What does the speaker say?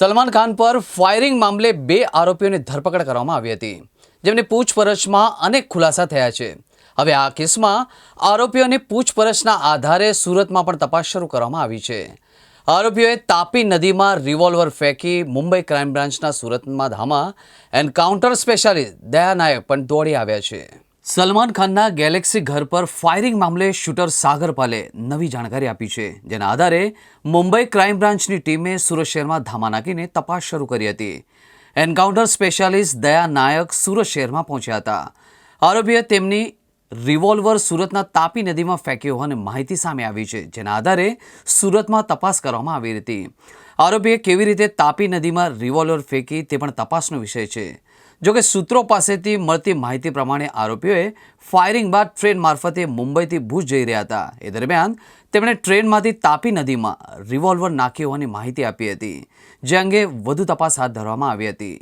સલમાન ખાન પર ફાયરિંગ મામલે બે આરોપીઓની ધરપકડ કરવામાં આવી હતી, જેમની પૂછપરછમાં અનેક ખુલાસા થયા છે. હવે આ કેસમાં આરોપીઓની પૂછપરછના આધારે સુરતમાં પણ તપાસ શરૂ કરવામાં આવી છે. આરોપીઓએ તાપી નદીમાં રિવોલ્વર ફેંકી મુંબઈ ક્રાઇમ બ્રાન્ચના સુરતમાં ધામા એન્કાઉન્ટર સ્પેશિયાલિસ્ટ દયા નાયક પણ દોડી આવ્યા છે. સલમાન ખાનના ગેલેક્સી ઘર પર ફાયરિંગ મામલે શૂટર સાગર પાલે નવી જાણકારી આપી છે. જેના આધારે મુંબઈ ક્રાઇમ બ્રાન્ચની ટીમે સુરત શહેરમાં ધામા નાખીને તપાસ શરૂ કરી હતી. એન્કાઉન્ટર સ્પેશિયાલિસ્ટ દયા નાયક સુરત શહેરમાં પહોંચ્યા હતા. આરોપીએ તેમની રિવોલ્વર સુરતના તાપી નદીમાં ફેંક્યો હોવાની માહિતી સામે આવી છે. જેના આધારે સુરતમાં તપાસ કરવામાં આવી હતી. આરોપીએ કેવી રીતે તાપી નદીમાં રિવોલ્વર ફેંકી તે પણ તપાસનો વિષય છે. જોકે સૂત્રો પાસેથી મળતી માહિતી પ્રમાણે આરોપીઓએ ફાયરિંગ બાદ ટ્રેન મારફતે મુંબઈથી ભુજ જઈ રહ્યા હતા. એ દરમિયાન તેમણે ટ્રેનમાંથી તાપી નદીમાં રિવોલ્વર નાખ્યો હોવાની માહિતી આપી હતી, જે અંગે વધુ તપાસ હાથ ધરવામાં આવી હતી.